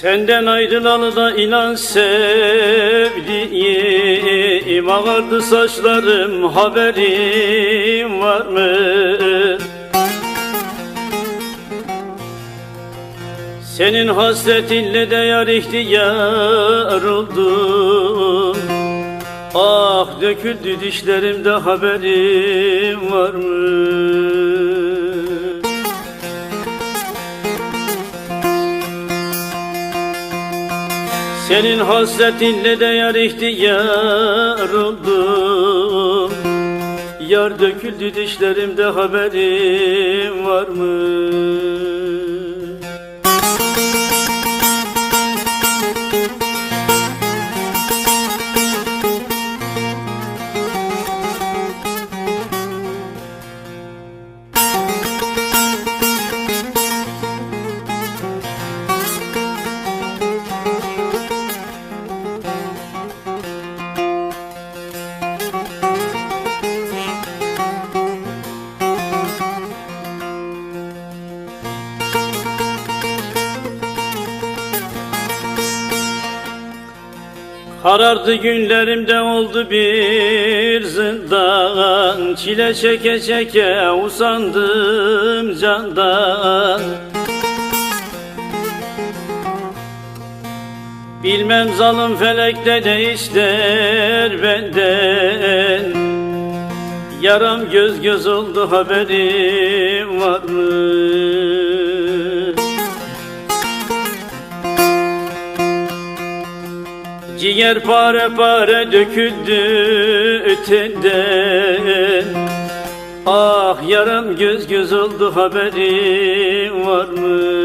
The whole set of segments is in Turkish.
Senden ayrılalı da inan sevdiğim Ağardı saçlarım haberim var mı? Senin hasretinle de yar ihtiyar oldum Ah döküldü dişlerimde haberim var mı? Senin hasretinle de yar ihtiyar oldum Yar döküldü dişlerimde haberim var mı? Karardı günlerimde oldu bir zindan. Çile çeke çeke usandım candan. Bilmem zalim felekte ne ister benden. Yaram göz göz oldu haberim var mı? Ciğer pare pare döküldü öteden Ah yaram göz göz oldu haberim var mı?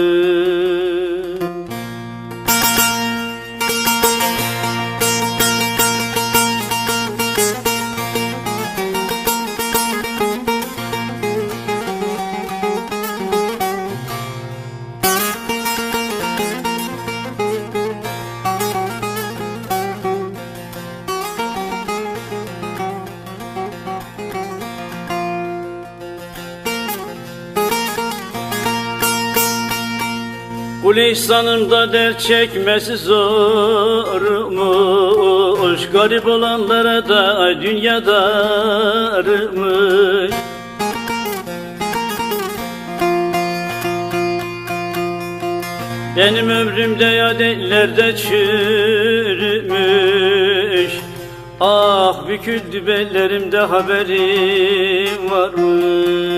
Bu lisanımda dert çekmesi zormuş. Garip olanlara da dünya darmış Benim ömrümde ya dellerde çürümüş. Ah büküldü bellerimde haberim var mı?